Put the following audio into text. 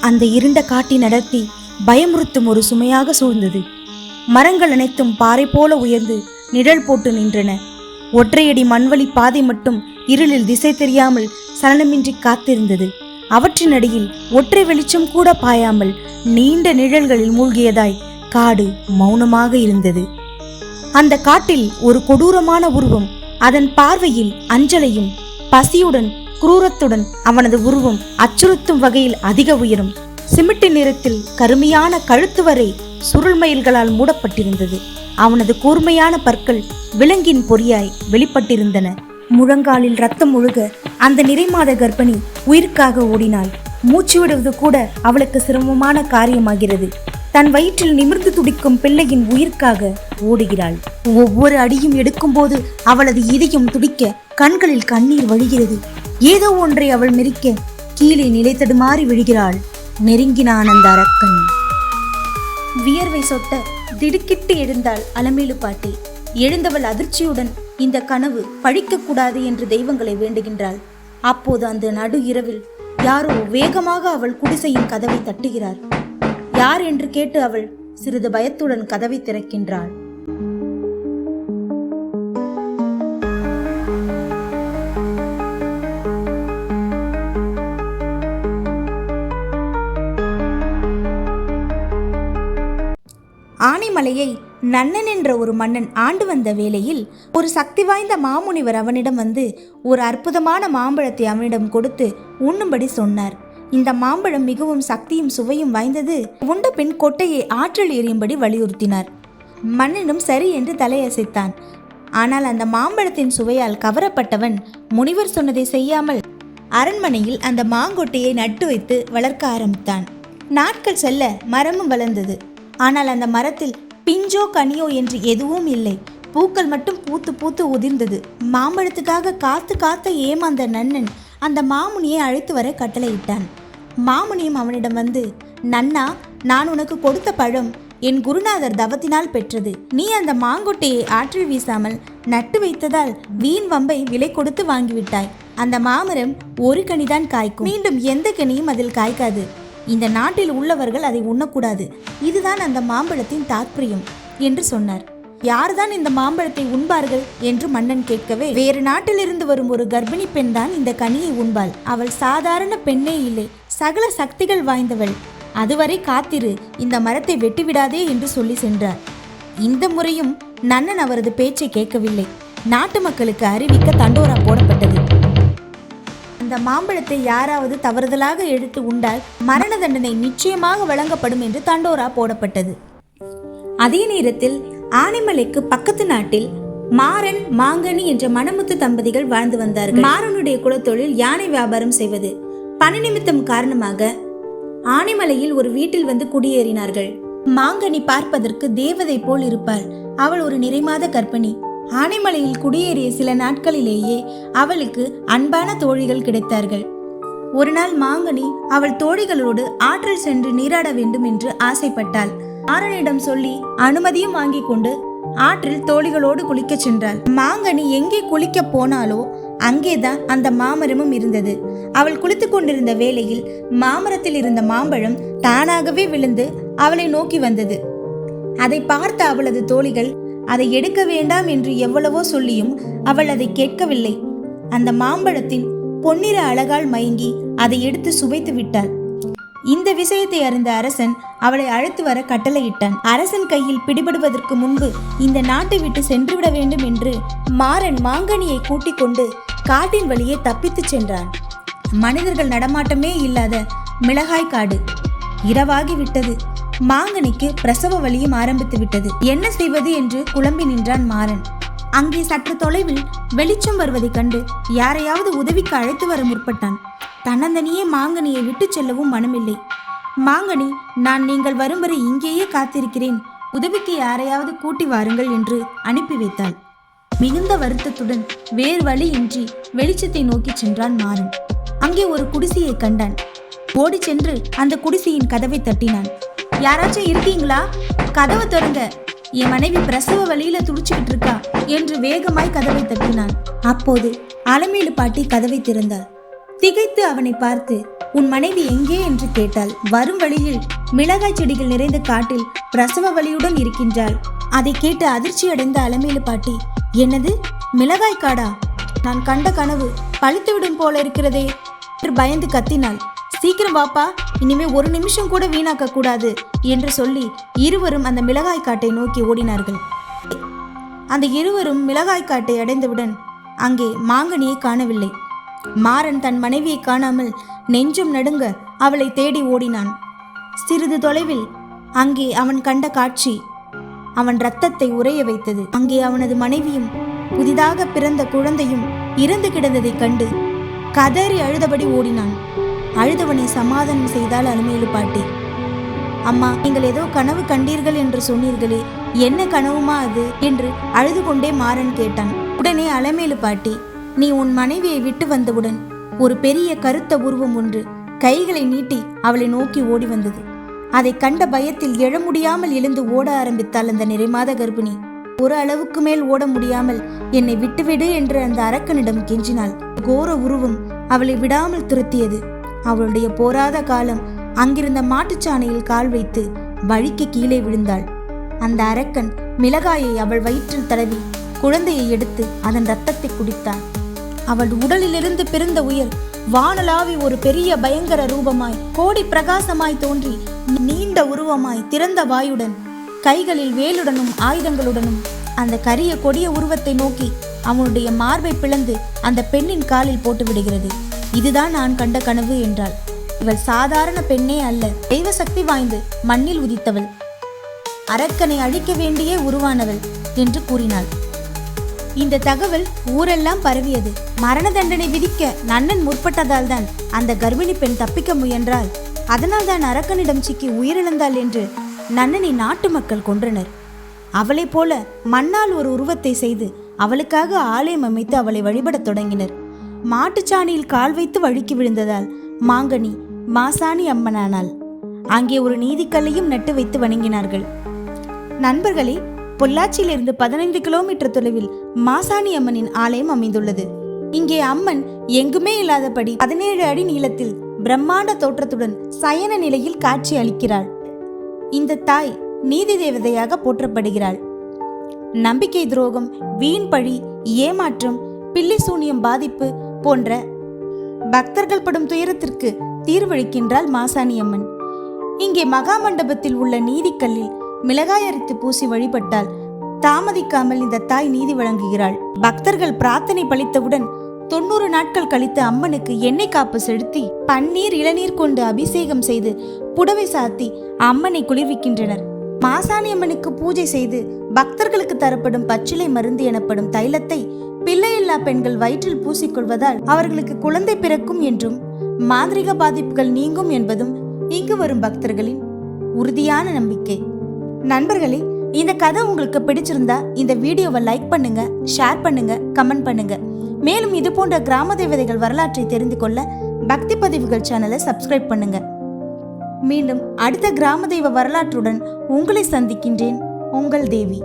அந்த இருண்ட காட்டின் அடர்த்தி பயமுறுத்தும் ஒரு சுமையாக சூழ்ந்தது. மரங்கள் அனைத்தும் பாறை போல உயர்ந்து நிழல் போட்டு நின்றன. ஒற்றையடி மண்வழி பாதை மட்டும் இருளில் திசை தெரியாமல் சலனமின்றி காத்திருந்தது. அவற்றின் அடியில் ஒற்றை வெளிச்சம் கூட பாயாமல் நீண்ட நிழல்களில் மூழ்கியதாய் காடு மௌனமாக இருந்தது. அந்த காட்டில் ஒரு கொடூரமான உருவம் அதன் பார்வையில் அஞ்சலையும் பசியுடன் குரூரத்துடன் அவனது உருவம் அச்சுறுத்தும் வகையில் அதிக உயரும். சிமிட்டு நிறத்தில் கருமையான கழுத்து வரை சுருள்மயில்களால் மூடப்பட்டிருந்தது. அவனது கூர்மையான பற்கள் விலங்கின் பொறியாய் வெளிப்பட்டிருந்தன. முழங்காலில் ரத்தம் முழுக அந்த நிறைமாத கர்ப்பிணி உயிருக்காக ஓடினாள். மூச்சு விடுவது கூட அவளுக்கு சிரமமான காரியமாகிறது. தன் வயிற்றில் நிமிர்ந்து துடிக்கும் பிள்ளையின் உயிர்க்காக ஓடுகிறாள். ஒவ்வொரு அடியும் எடுக்கும்போது அவளது இதயம் துடிக்க கண்களில் கண்ணீர் வழிகிறது. ஏதோ ஒன்றை அவள் மெரிக்க கீழே நிலை தடுமாறி விழுகிறாள். நெருங்கினான் அந்த அரக்கன். வியர்வை சொட்ட திடுக்கிட்டு எழுந்தாள் அலமேலு பாட்டி. எழுந்தவள் அதிர்ச்சியுடன் இந்த கனவு பழிக்கக்கூடாது என்று தெய்வங்களை வேண்டுகின்றாள். அப்போது அந்த நடு இரவில் யாரோ வேகமாக அவள் குடிசையின் கதவை தட்டுகிறார். யார் என்று கேட்டு அவள் சிறிது பயத்துடன் கதவை திறக்கின்றாள். ஆனைமலையை நன்னன் என்ற ஒரு மன்னன் ஆண்டு வந்த வேளையில் ஒரு சக்தி வாய்ந்த மாமுனிவர் அவனிடம் வந்து ஒரு அற்புதமான மாம்பழத்தை அவனிடம் கொடுத்து உண்ணும்படி சொன்னார். இந்த மாம்பழம் மிகவும் சக்தியும் சுவையும் வாய்ந்தது. உண்ட பின் கொட்டையை ஆற்றல் எறியும்படி வலியுறுத்தினார். மன்னனும் சரி என்று தலையசைத்தான். ஆனால் அந்த மாம்பழத்தின் சுவையால் கவரப்பட்டவன் முனிவர் சொன்னதை செய்யாமல் அரண்மனையில் அந்த மாங்கொட்டையை நட்டு வைத்து வளர்க்க ஆரம்பித்தான். நாட்கள் செல்ல மரமும் வளர்ந்தது. ஆனால் அந்த மரத்தில் பிஞ்சோ கனியோ என்று எதுவும் இல்லை. பூக்கள் மட்டும் பூத்து பூத்து உதிர்ந்தது. மாம்பழத்துக்காக காத்து காத்த ஏமாந்த நன்னன் அந்த மாமுனியை அழைத்து வர கட்டளையிட்டான். மாமுனியும் அவனிடம் வந்து நன்னா நான் உனக்கு கொடுத்த பழம் என் குருநாதர் தவத்தினால் பெற்றது. நீ அந்த மாங்கொட்டையை ஆற்றில் வீசாமல் நட்டு வைத்ததால் வீண் வம்பை விலை கொடுத்து வாங்கிவிட்டாய். அந்த மாமரம் ஒரு கனிதான் காய்க்கும். மீண்டும் எந்த கனியும் அதில் காய்க்காது. இந்த நாட்டில் உள்ளவர்கள் அதை உண்ணக்கூடாது. இதுதான் அந்த மாம்பழத்தின் தாற்பயம் என்று சொன்னார். யார்தான் இந்த மாம்பழத்தை உண்பார்கள்? என்று மன்னன் கேட்கவே வேறு நாட்டிலிருந்து வரும் ஒரு கர்ப்பிணி பெண் தான் இந்த கனியை உண்பாள். அவள் சாதாரண பெண்ணே இல்லை. சகல சக்திகள் வாய்ந்தவள். அதுவரை காத்திரு. இந்த மரத்தை வெட்டிவிடாதே என்று சொல்லி சென்றார். இந்த முறையும் நன்னன் அவரது பேச்சை கேட்கவில்லை. நாட்டு மக்களுக்கு அறிவிக்க தண்டோரா போடப்பட்டது. மாம்பழத்தை யாராவது தவறுதலாக எடுத்து உண்டால் மரண தண்டனை நிச்சயமாக வழங்கப்படும் என்று தண்டோரா போடப்பட்டது. அதே நேரத்தில் ஆனைமலைக்கு பக்கத்து நாட்டில் மாறன் மாங்கனி என்ற மணமுத்து தம்பதிகள் வாழ்ந்து வந்தார்கள். மாறனுடைய குலத்தொழில் யானை வியாபாரம் செய்வது பணி நிமித்தம் காரணமாக ஆனைமலையில் ஒரு வீட்டில் வந்து குடியேறினார்கள். மாங்கனி பார்ப்பதற்கு தேவதை போல் இருப்பாள். அவள் ஒரு நிறைமாத கர்ப்பிணி. ஆனைமலையில் குடியேறிய சில நாட்களிலேயே அவளுக்கு அன்பான தோழிகள் கிடைத்தார்கள். ஒரு நாள் மாங்கனி அவள் தோழிகளோடு ஆற்றில் சென்று நீராட வேண்டும் என்று ஆசைப்பட்டாள். ஆரனிடம் சொல்லி அனுமதியும் வாங்கி கொண்டு ஆற்றில் தோழிகளோடு குளிக்கச் சென்றாள். மாங்கனி எங்கே குளிக்க போனாலோ அங்கேதான் அந்த மாமரமும் இருந்தது. அவள் குளித்துக் கொண்டிருந்த வேளையில் மாமரத்தில் இருந்த மாம்பழம் தானாகவே விழுந்து அவளை நோக்கி வந்தது. அதை பார்த்த அவளது தோழிகள் அதை எடுக்க வேண்டாம் என்று எவ்வளவோ சொல்லியும் அவள் அதை கேட்கவில்லை. அந்த மாம்பழத்தின் பொன்னிற அழகால் மயங்கி அதை எடுத்து சுவைத்து விட்டாள். இந்த விஷயத்தை அறிந்த அரசன் அவளை அழைத்து வர கட்டளையிட்டான். அரசன் கையில் பிடிபடுவதற்கு முன்பு இந்த நாட்டை விட்டு சென்றுவிட வேண்டும் என்று மாறன் மாங்கனியை கூட்டிக் கொண்டு காட்டின் வழியே தப்பித்துச் சென்றான். மனிதர்கள் நடமாட்டமே இல்லாத மிளகாய் காடு இரவாகி விட்டது. மாங்கனிக்கு பிரசவ வலியும் ஆரம்பித்து விட்டது. என்ன செய்வது என்று குழம்பி நின்றான் மாறன். அங்கே சற்று தொலைவில் வெளிச்சம் வருவதைக் கண்டு யாரையாவது உதவிக்கு அழைத்து வர முற்பட்டான். தன்னந்தனியே மாங்கனியை விட்டுச் செல்லவும் மனமில்லை. மாங்கனி நான் நீங்கள் வரும் வரை இங்கேயே காத்திருக்கிறேன். உதவிக்கு யாரையாவது கூட்டி வாருங்கள் என்று அனுப்பி வைத்தாள். மிகுந்த வருத்தத்துடன் வேறு வழியின்றி வெளிச்சத்தை நோக்கி சென்றான் மாறன். அங்கே ஒரு குடிசையை கண்டான். ஓடிச் சென்று அந்த குடிசையின் கதவை தட்டினான். யாராச்சும் இருக்கீங்களா? கதவை திறங்க. என் மனைவி பிரசவ வழியில துடிச்சுக்கிட்டு இருக்கா என்று வேகமாய் கதவை தட்டினான். அப்போது அலமேலு பாட்டி கதவை திறந்தாள். திகைத்து அவனை பார்த்து உன் மனைவி எங்கே? என்று கேட்டாள். வரும் வழியில் மிளகாய் செடிகள் நிறைந்த காட்டில் பிரசவ வலியுடன் இருக்கின்றாள். அதை கேட்டு அதிர்ச்சியடைந்த அலமேலு பாட்டி என்னது? மிளகாய் காடா? நான் கண்ட கனவு பழித்துவிடும் போல இருக்கிறதே? என்று பயந்து கத்தினாள். சீக்கிரம் வாப்பா இனிமே ஒரு நிமிஷம் கூட வீணாக்க கூடாது என்று சொல்லி இருவரும் அந்த மிளகாய் காட்டை நோக்கி ஓடினார்கள். அந்த இருவரும் மிளகாய் காட்டை அடைந்தவுடன் அங்கே மாங்கனியை காணவில்லை. மாறன் தன் மனைவியை காணாமல் நெஞ்சம் நடுங்க அவளை தேடி ஓடினான். சிறிது தொலைவில் அங்கே அவன் கண்ட காட்சி அவன் ரத்தத்தை உறைய வைத்தது. அங்கே அவனது மனைவியும் புதிதாக பிறந்த குழந்தையும் இறந்து கிடந்ததைக் கண்டு கதறி அழுதபடி ஓடினான். அழுதவனை சமாதானம் செய்தால் அலுமேலு பாட்டி. அம்மா நீங்கள் ஏதோ கனவு கண்டீர்கள் என்று சொன்னீர்களே என்ன கனவுமா அது? என்று அழுது கொண்டே மாறன் கேட்டான். உடனே அலமேலு பாட்டி நீ உன் மனைவியை விட்டு வந்தவுடன் ஒரு பெரிய கருத்த உருவம் ஒன்று கைகளை நீட்டி அவளை நோக்கி ஓடி வந்தது. அதை கண்ட பயத்தில் எழ முடியாமல் எழுந்து ஓட ஆரம்பித்தாள் அந்த நிறைமாத கர்ப்பிணி. ஒரு அளவுக்கு மேல் ஓட முடியாமல் என்னை விட்டுவிடு என்று அந்த அரக்கனிடம் கெஞ்சினாள். கோர உருவம் அவளை விடாமல் துரத்தியது. அவளுடைய போராத காலம் அங்கிருந்த மாட்டுச்சாணையில் கால் வைத்து வழிக்கு கீழே விழுந்தாள். அந்த அரக்கன் மிளகாயை அவள் வயிற்றில் தடவி குழந்தையை எடுத்து அதன் ரத்தத்தை குடித்தான். அவள் உடலிலிருந்து பிறந்த உயர் வானலாவி ஒரு பெரிய பயங்கர ரூபமாய் கோடி பிரகாசமாய் தோன்றி நீண்ட உருவமாய் திறந்த வாயுடன் கைகளில் வேலுடனும் ஆயுதங்களுடனும் அந்த கரிய கொடிய உருவத்தை நோக்கி அவனுடைய மார்பை பிளந்து அந்த பெண்ணின் காலில் போட்டு விடுகிறது. இதுதான் நான் கண்ட கனவு என்றாள். இவள் சாதாரண பெண்ணே அல்ல. தெய்வ சக்தி வாய்ந்து மண்ணில் உதித்தவள். அரக்கனை அழிக்க வேண்டியே உருவானவள் என்று கூறினாள். இந்த தகவல் ஊரெல்லாம் பரவியது. மரண தண்டனை விதிக்க நன்னன் முற்பட்டதால் தான் அந்த கர்ப்பிணி பெண் தப்பிக்க முயன்றால் அதனால் தான் அரக்கனிடம் சிக்கி உயிரிழந்தாள் என்று நன்னனை நாட்டு மக்கள் கொன்றனர். அவளைப் போல மண்ணால் ஒரு உருவத்தை செய்து அவளுக்காக ஆலயம் அமைத்து அவளை வழிபடத் தொடங்கினர். மாட்டுச்சாணியில் கால் வைத்து வழுக்கி விழுந்ததால் மாங்கனி மாசாணி அம்மனானாள். அங்கே ஒரு நீதிக்கல்லையும் நட்டு வைத்து வணங்கினார்கள். நண்பர்களே பொள்ளாச்சியிலிருந்து பதினைந்து கிலோமீட்டர் தொலைவில் மாசாணி அம்மனின் ஆலயம் அமைந்துள்ளது. இங்கே அம்மன் எங்குமே இல்லாதபடி பதினேழு அடி நீளத்தில் பிரம்மாண்ட தோற்றத்துடன் சயன நிலையில் காட்சி அளிக்கிறாள். இந்த தாய் நீதி தேவதையாக போற்றப்படுகிறாள். நம்பிக்கை துரோகம் வீண் பழி ஏமாற்றம் பில்லி சூனியம் பாதிப்பு போன்ற பக்தர்கள் படும் துயரத்திற்கு தீர்வளிக்கின்றாள் மாசாணி அம்மன் இங்கே மகா மண்டபத்தில் உள்ள நீதிக்கல்லில் மிளகாய் அரித்து பூசி வழிபட்டால் தாமதிக்காமல் இந்த தாய் நீதி வழங்குகிறாள். பக்தர்கள் பிரார்த்தனை பளித்தவுடன் தொண்ணூறு நாட்கள் கழித்து அம்மனுக்கு எண்ணெய் காப்பு செலுத்தி பன்னீர் இளநீர் கொண்டு அபிஷேகம் செய்து புடவை சாத்தி அம்மனை குளிர்விக்கின்றனர். மாசாணி அம்மனுக்கு பூஜை செய்து பக்தர்களுக்கு தரப்படும் பச்சிலை மருந்து எனப்படும் தைலத்தை பிள்ளையில்லா பெண்கள் வயிற்றில் பூசிக்கொள்வதால் அவர்களுக்கு குழந்தை பிறக்கும் என்றும் மாந்திரிக பாதிப்புகள் நீங்கும் என்பதும் இங்கு வரும் பக்தர்களின் உறுதியான நம்பிக்கை. நண்பர்களே இந்த கதை உங்களுக்கு பிடிச்சிருந்தா இந்த வீடியோவை லைக் பண்ணுங்க ஷேர் பண்ணுங்க கமெண்ட் பண்ணுங்க. மேலும் இது போன்ற கிராம தேவதைகள் வரலாற்றை தெரிந்து கொள்ள பக்தி பதிவுகள் சேனலை சப்ஸ்கிரைப் பண்ணுங்க. மீண்டும் அடுத்த கிராம தெய்வ வரலாற்றுடன் உங்களை சந்திக்கின்றேன். உங்கள் தேவி.